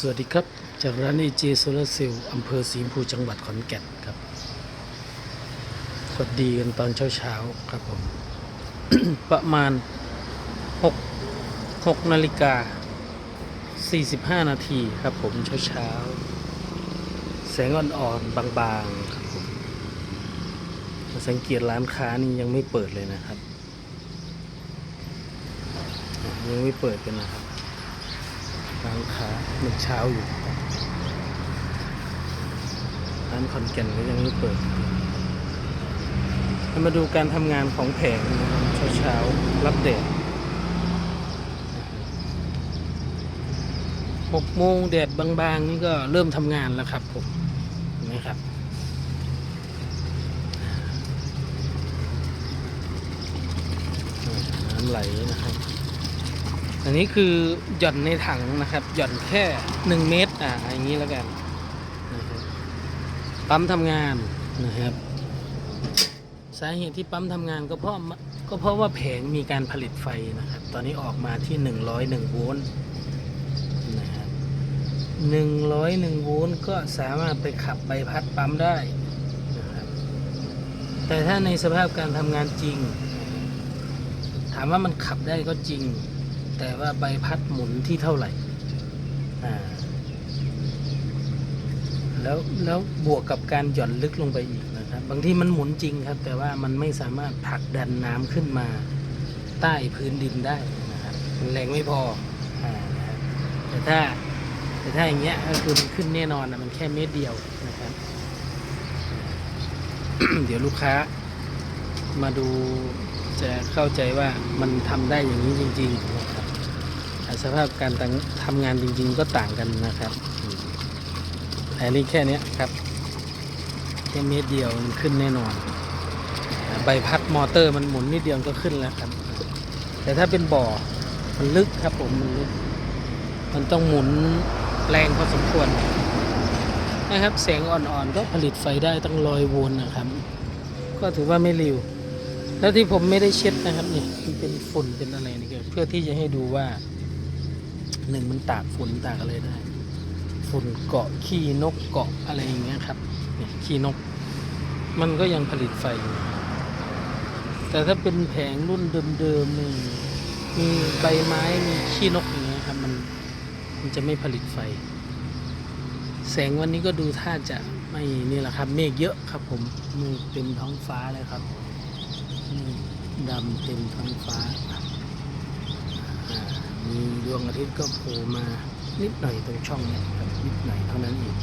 สวัสดีครับ จากร้านเอเจโซลาเซลล์อำเภอศรีมพูจังหวัดขอนแก่นครับ สวัสดีกันตอนเช้าๆครับผม ประมาณ6 6นาฬิกา45 นาทีครับผมเช้าๆแสงอ่อนๆบางๆครับผมสังเกตร้านค้านี่ยังไม่เปิดเลยนะครับ ยังไม่เปิดกันนะครับ ร้านค้ามันเช้าอยู่ร้านคอนแก่นก็ยังไม่เปิดเรามาดูการทำงานของแผงนะครับเช้าๆรับแดดหกโมงแดดบางๆ นี่ก็เริ่มทำงานแล้วครับผมเห็นไหมครับน้ำไหลนะครับ อันนี้คือหย่อนในถังนะครับ หย่อนแค่หนึ่งเมตรอ่าอย่างนี้แล้วกันนะครับปั๊มทำงานนะครับ สาเหตุที่ปั๊มทำงานก็เพราะก็เพราะว่าแผงมีการผลิตไฟนะครับ ตอนนี้ออกมาที่ 101โวลต์นะครับ101โวลต์ก็สามารถไปขับใบพัดปั๊มได้นะครับแต่ถ้าในสภาพการทำงานจริง ถามว่ามันขับได้ก็จริง แต่ว่าใบพัดหมุนที่เท่าไหร่ อ่า แล้วแล้วบวกกับการหย่อนลึกลงไปอีกนะครับ บางที่มันหมุนจริงครับ แต่ว่ามันไม่สามารถผลักดันน้ำขึ้นมาใต้พื้นดินได้นะครับแรงไม่พออแต่ถ้าแต่ถ้าอย่างเงี้ยก็คือมันขึ้นแน่นอนนะมันแค่เมตรเดียวนะครับ เดี๋ยวลูกค้ามาดูจะเข้าใจว่ามันทำได้อย่างนี้จริง ๆ สภาพการทำงานจริง ๆ ก็ต่างกันนะครับอืมแต่นี่แค่นี้ครับแค่เมตรเดียวมันขึ้นแน่นอน ใบพัดมอเตอร์มันหมุนนิดเดียวก็ขึ้นแล้วครับ แต่ถ้าเป็นบ่อมันลึกครับผมมันลึกมันต้องหมุนแรงพอสมควรนะครับแสงอ่อนๆก็ผลิตไฟได้ตั้งร้อยวลต์นะครับ ก็ถือว่าไม่เร็วแล้วที่ผมไม่ได้เช็ดนะครับนี่มันเป็นฝุ่นเป็นอะไรนี่ก็เพื่อที่จะให้ดูว่า หนึ่งมันตากฝุ่นตากอะไรได้ ฝุ่นเกาะขี้นกเกาะอะไรอย่างเงี้ยครับเนี่ยขี้นก มันก็ยังผลิตไฟอยู่แต่ถ้าเป็นแผงรุ่นเดิมๆนี่มีใบไม้มีขี้นกอย่างเงี้ยครับมันมันจะไม่ผลิตไฟ แสงวันนี้ก็ดูท่าจะไม่นี่แหละครับเมฆเยอะครับ ผมเมฆเต็มท้องฟ้าเลยครับดำเต็มท้องฟ้า มีดวงอาทิตย์ก็โผล่มานิดหน่อยตรงช่องเนี้ครับนิดหน่อยเท่านั้นเอง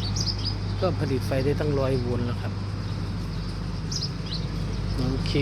ก็ผลิตไฟได้ตั้งร้อยวนแล้วครับ โอเค